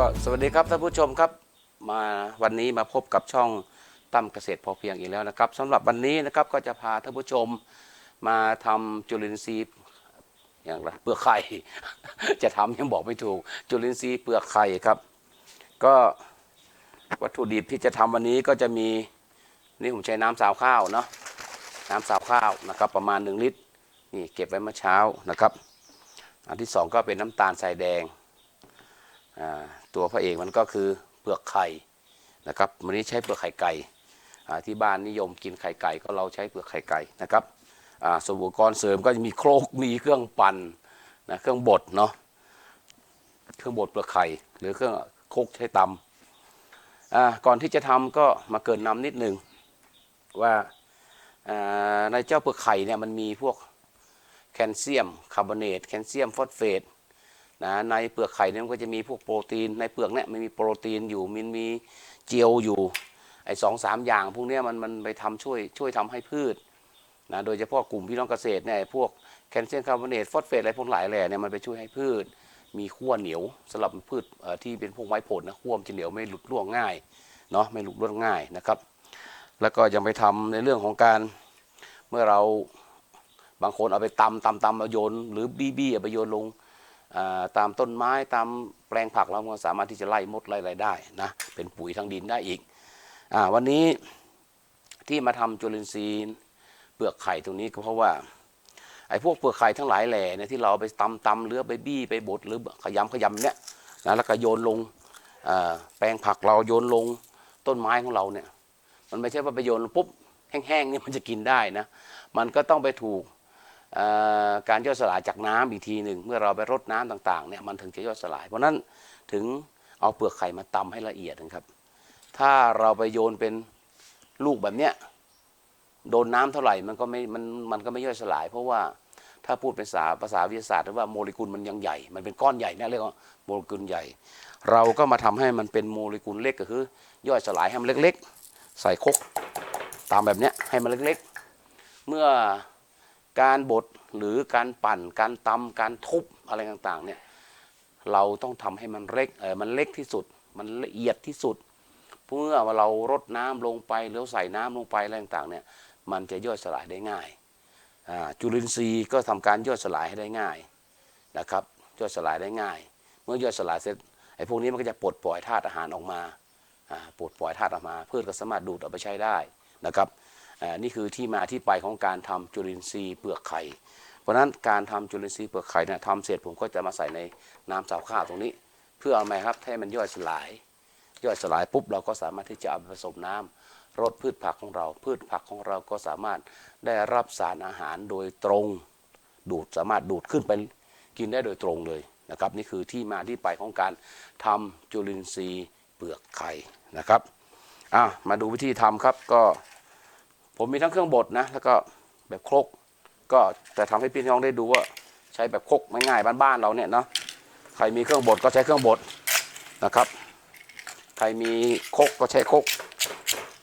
ก็สวัสดีครับท่านผู้ชมครับมาวันนี้มาพบกับช่องตั้มเกษตรพอเพียงอีกแล้วนะครับสำหรับวันนี้นะครับก็จะพาท่านผู้ชมมาทำจุลินทรีย์อย่างไรเปลือกไข่ จะทำยังบอกไม่ถูก จุลินทรีย์เปลือกไข่ครับ ก็วัตถุดิบที่จะทำวันนี้ก็จะมีนี่ผมใช้น้ำสาวข้าวเนาะน้ำสาวข้าวนะครับ ประมาณ 1 ลิตรนี่เก็บไว้เมื่อเช้านะครับ อันที่สองก็เป็นน้ำตาลทรายแดง ตัวพระเอกมันก็คือเปลือกไข่นะครับวันนี้ใช้เปลือกไข่ไก่ที่บ้านนิยมกินไข่ไก่ก็เราใช้เปลือกไข่ไก่นะครับส่วนอุปกรณ์เสริมก็จะมีโครกมีเครื่องปั่นนะเครื่องบดเนาะเครื่องบดเปลือกไข่ หรือเครื่องโครกใช้ตำก่อนที่จะทำก็มาเกินนำนิดหนึ่งว่าในเจ้าเปลือกไข่เนี่ยมันมีพวกแคลเซียมคาร์บอเนตแคลเซียมฟอสเฟต นะในเปลือกไข่เนี่ยมันก็จะมีพวกโปรตีน ในเปลือกเนี่ยมันมีโปรตีนอยู่มันมีเจียวอยู่ไอ้สองสามอย่าง พวกเนี้ยมันมันไปทำช่วยช่วยทำให้พืชนะโดยเฉพาะกลุ่มพี่น้องเกษตรเนี่ยพวกแคลเซียมคาร์บอเนตฟอสเฟตอะไรพวกหลายแหล่เนี่ยมันไปช่วยให้พืช มีขั้วเหนียวสำหรับพืชที่เป็นพวกไม้ผลนะขั้วมันจะเหนียวไม่หลุดร่วงง่ายเนาะไม่หลุดร่วงง่ายนะครับ แล้วก็ยังไปทำในเรื่องของการเมื่อเราบางคนเอาไปตำตำตำเอาโยน หรือบี้บี้เอาไปโยนลง ตามต้นไม้ตามแปลงผักเราก็สามารถที่จะไล่มดไล่อะไรได้นะเป็นปุ๋ยทางดินได้อีกอวันนี้ที่มาทำจุลินทรีย์เปลือกไข่ตรงนี้ก็เพราะว่าไอ้พวกเปลือกไข่ทั้งหลายแหล่เนี่ยที่เราไปตำตำหรือไปบี้ไปบดหรือขยำขยำเนี่ยนะแล้วก็โยนลงแปลงผักเราโยนลงต้นไม้ของเราเนี่ยมันไม่ใช่ว่าไปโยนปุ๊บแห้งๆนี่มันจะกินได้นะ มันก็ต้องไปถูก การย่อยสลายจากน้ำอีกทีหนึ่งเมื่อเราไปรดน้ำต่างๆเนี่ยมันถึงจะย่อยสลาย เพราะนั้นถึงเอาเปลือกไข่มาตำให้ละเอียดนะครับ ถ้าเราไปโยนเป็นลูกแบบเนี้ยโดนน้ำเท่าไหร่มันก็ไม่มันมันก็ไม่ย่อยสลาย เพราะว่าถ้าพูดเป็นภาษาภาษาวิทยาศาสตร์หรือว่าโมเลกุลมันยังใหญ่ มันเป็นก้อนใหญ่นี่เรียกว่าโมเลกุลใหญ่ เราก็มาทำให้มันเป็นโมเลกุลเล็กก็คือย่อยสลายให้มันเล็ก ๆ ใส่ครกตามแบบเนี้ยให้มันเล็ก ๆ เมื่อ การบดหรือการปั่น การตำการทุบอะไรต่างๆเนี่ยเราต้องทำให้มันเล็กเออมันเล็กที่สุด มันละเอียดที่สุดเมื่อเรารดน้ำลงไปแล้วใส่น้ำลงไปอะไรต่างๆเนี่ยมันจะย่อยสลายได้ง่ายจุลินทรีย์ก็ทำการย่อยสลายให้ได้ง่ายนะครับย่อยสลายได้ง่าย เมื่อย่อยสลายเสร็จไอ้พวกนี้มันก็จะปลดปล่อยธาตุอาหารออกมาปลดปล่อยธาตุออกมาพืชก็สามารถดูดเอาไปใช้ได้นะครับ นี่คือที่มาที่ไปของการทำจุลินทรีย์เปลือกไข่ เพราะฉะนั้นการทำจุลินทรีย์เปลือกไข่เนี่ยทำเสร็จผมก็จะมาใส่ในน้ำสาวข้าวตรงนี้ เพื่อเอาไหมครับให้มันย่อยสลาย ย่อยสลายปุ๊บเราก็สามารถที่จะเอาไปผสมน้ำรดพืชผักของเรา พืชผักของเราก็สามารถได้รับสารอาหารโดยตรง ดูดสามารถดูดขึ้นไปกินได้โดยตรงเลยนะครับ นี่คือที่มาที่ไปของการทำจุลินทรีย์เปลือกไข่นะครับอะมาดูวิธีทำครับก็ ผมมีทั้งเครื่องบดนะ แล้วก็แบบครก ก็จะทำให้พี่น้องได้ดูว่าใช้แบบครกง่ายๆบ้านๆเราเนี่ยเนาะใครมีเครื่องบดก็ใช้เครื่องบดนะครับ ใครมีครกก็ใช้ครก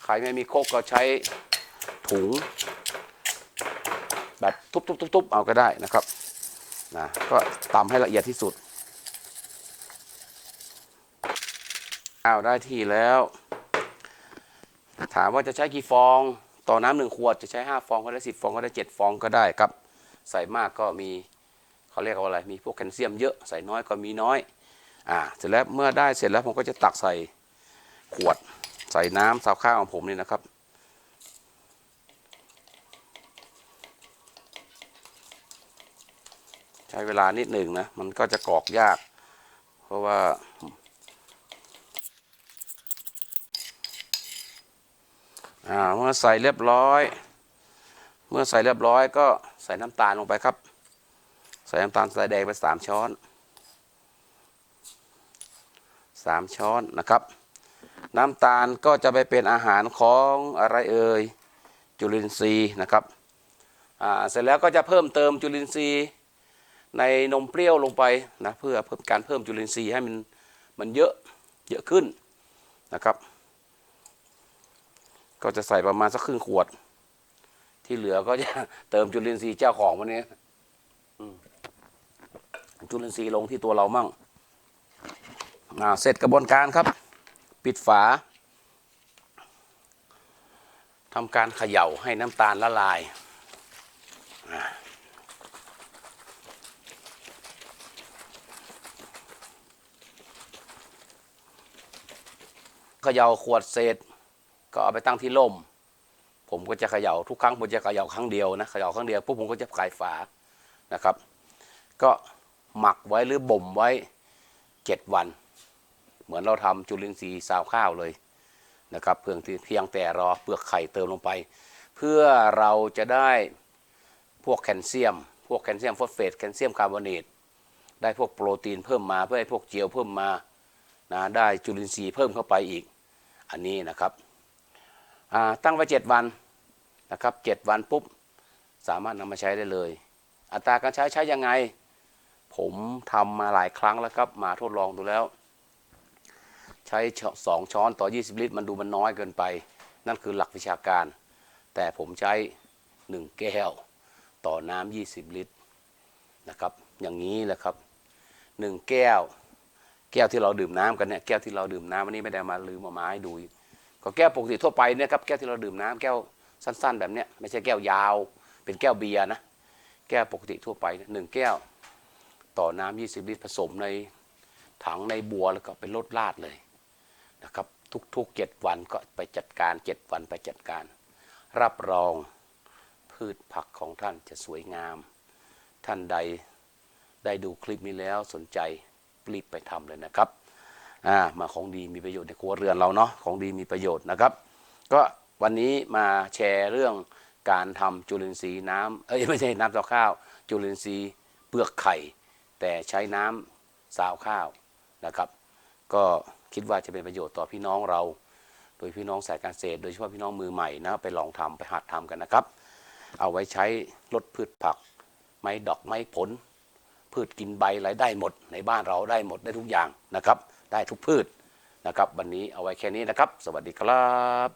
ใครไม่มีครกก็ใช้ถุง แบบทุบๆๆๆเอาก็ได้นะครับนะก็ตำให้ละเอียดที่สุดอ้าวได้ที่แล้ว ถามว่าจะใช้กี่ฟอง ต่อน้ำหนึ่งขวดจะใช้ 5 ฟองก็ได้ 10 ฟองก็ได้ 7 ฟองก็ได้ครับ ใส่มากก็มีเขาเรียกว่าอะไร มีพวกแคลเซียมเยอะ ใส่น้อยก็มีน้อย อ่า เสร็จแล้วเมื่อได้เสร็จแล้วผมก็จะตักใส่ขวด ใส่น้ำสาวข้าวของผมนี่นะครับ ใช้เวลานิดหนึ่งนะ มันก็จะกรอกยาก เพราะว่า อ่าเมื่อใส่เรียบร้อย เมื่อใส่เรียบร้อยก็ใส่น้ำตาลลงไปครับ ใส่น้ำตาลทรายแดงไปสามช้อนสามช้อนนะครับ น้ำตาลก็จะไปเป็นอาหารของอะไรเอ่ยจุลินทรีย์นะครับอ่าเสร็จแล้วก็จะเพิ่มเติมจุลินทรีย์ในนมเปรี้ยวลงไปนะเพื่อเพิ่มการเพิ่มจุลินทรีย์ให้มันมันเยอะเยอะขึ้นนะครับ ก็จะใส่ประมาณสักครึ่งขวด ที่เหลือก็จะเติมจุลินทรีย์เจ้าของวันนี้จุลินทรีย์ลงที่ตัวเรามั่งเสร็จกระบวนการครับ ปิดฝาทำการเขย่าให้น้ำตาลละลาย เขย่าขวดเศษ ก็เอาไปตั้งที่ร่ม ผมก็จะเขย่าทุกครั้งผมจะเขย่าครั้งเดียวนะเขย่าครั้งเดียวปุ๊บผมก็จะขายฝานะครับ ก็หมักไว้หรือบ่มไว้เจ็ดวัน เหมือนเราทำจุลินทรีย์ซาวข้าวเลยนะครับเพียงที่เพียงแต่รอเปลือกไข่เติมลงไป เพื่อเราจะได้พวกแคลเซียม พวกแคลเซียมฟอสเฟตแคลเซียมคาร์บอเนตได้พวกโปรตีนเพิ่มมาเพื่อให้พวกเจลเพิ่มมานะได้จุลินทรีย์เพิ่มเข้าไปอีกอันนี้นะครับ ตั้งไว้เจ็ดวันนะครับเจ็ดวันปุ๊บสามารถนำมาใช้ได้เลย อัตราการใช้ใช้ยังไง ผมทำมาหลายครั้งแล้วครับมาทดลองดูแล้ว ใช้สองช้อนต่อ 20 ลิตร มันดูมันน้อยเกินไป นั่นคือหลักวิชาการ แต่ผมใช้ 1 แก้ว ต่อน้ำ20 ลิตรนะครับ อย่างนี้แหละครับ 1 แก้ว แก้วที่เราดื่มน้ำกันเนี่ยแก้วที่เราดื่มน้ำวันนี้ไม่ได้มาลืมเอามาให้ดู ก็แก้วปกติทั่วไปเนี่ยครับแก้วที่เราดื่มน้ำแก้วสั้น ๆ แบบเนี้ยไม่ใช่แก้วยาว เป็นแก้วเบียร์นะแก้วปกติทั่วไปหนึ่งแก้ว ต่อน้ำ20 ลิตรผสมในถังในบัวแล้วก็ไปลดลาดเลยนะครับทุกๆเจ็ดวันก็ไปจัดการเจ็ดวันไปจัดการ รับรองพืชผักของท่านจะสวยงาม ท่านใดได้ดูคลิปนี้แล้วสนใจรีบไปทำเลยนะครับ อ่ามาของดีมีประโยชน์ในครัวเรือนเราเนาะของดีมีประโยชน์นะครับ ก็วันนี้มาแชร์เรื่องการทำจุลินทรีย์น้ำเอ้ยไม่ใช่น้ำซาวข้าว จุลินทรีย์เปลือกไข่ แต่ใช้น้ำซาวข้าวนะครับ ก็คิดว่าจะเป็นประโยชน์ต่อพี่น้องเรา โดยพี่น้องสายการเกษตร โดยเฉพาะพี่น้องมือใหม่นะไปลองทำไปหัดทำกันนะครับ เอาไว้ใช้ลดพืชผัก ไม้ดอกไม้ผล พืชกินใบอะไรได้หมดในบ้านเราได้หมดได้ทุกอย่างนะครับ ได้ทุกพืชนะครับ วันนี้เอาไว้แค่นี้นะครับ สวัสดีครับ